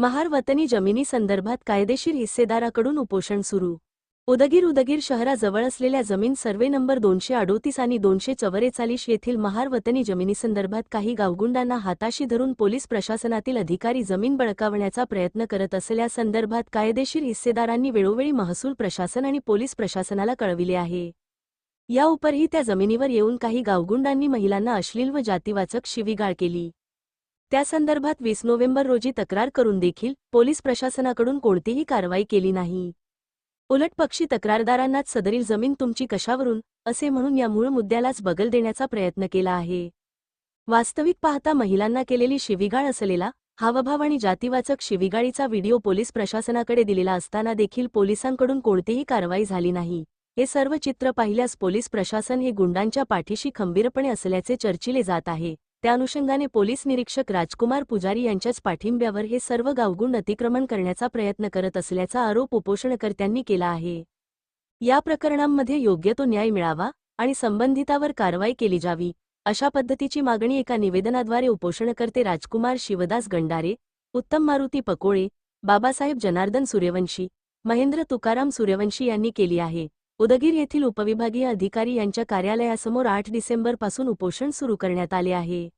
महार वतनी जमिनी संदर्भात कायदेशीर हिस्सेदाराकडून उपोषण सुरू. उदगीर उदगीर शहराजवळ असलेल्या जमीन सर्वे नंबर दोनशे अडोतीस आणि दोनशे चव्वेचाळीस येथील महार वतनी जमिनीसंदर्भात काही गावगुंडांना हाताशी धरून पोलीस प्रशासनातील अधिकारी जमीन बळकावण्याचा प्रयत्न करत असल्या संदर्भात कायदेशीर हिस्सेदारांनी वेळोवेळी महसूल प्रशासन आणि पोलीस प्रशासनाला कळविले आहे. या उपरही त्या जमिनीवर येऊन काही गावगुंडांनी महिलांना अश्लील व जातीवाचक शिवीगाळ केली. त्या संदर्भात वीस नोव्हेंबर रोजी तक्रार करून देखील पोलीस प्रशासनाकडून कोणतीही कारवाई केली नाही. उलट पक्षी तक्रारदारांनाच सदरील जमीन तुमची कशावरून असे म्हणून या मूळ मुद्द्यालाच बगल देण्याचा प्रयत्न केला आहे. वास्तविक पाहता महिलांना केलेली शिवीगाळ असलेला हावभाव आणि जातीवाचक शिवीगाळीचा व्हिडिओ पोलीस प्रशासनाकडे दिलेला असताना देखील पोलिसांकडून कोणतीही कारवाई झाली नाही. हे सर्व चित्र पाहिल्यास पोलीस प्रशासन हे गुंडांच्या पाठीशी खंबीरपणे असल्याचे चर्चिले जात आहे. त्या अनुषंगाने पोलीस निरीक्षक राजकुमार पुजारी यांच्याच पाठिंब्यावर हे सर्व गावगुण अतिक्रमण करण्याचा प्रयत्न करत असल्याचा आरोप उपोषणकर्त्यांनी केला आहे. या प्रकरणांमध्ये योग्य तो न्याय मिळावा आणि संबंधितावर कारवाई केली जावी अशा पद्धतीची मागणी एका निवेदनाद्वारे उपोषणकर्ते राजकुमार शिवदास गंडारे उत्तम मारुती पकोळे बाबासाहेब जनार्दन सूर्यवंशी महेंद्र तुकाराम सूर्यवंशी यांनी केली आहे. उदगीर येथील उपविभागीय अधिकारी यांच्या कार्यालयासमोर आठ डिसेंबरपासून उपोषण सुरू करण्यात आले आहे.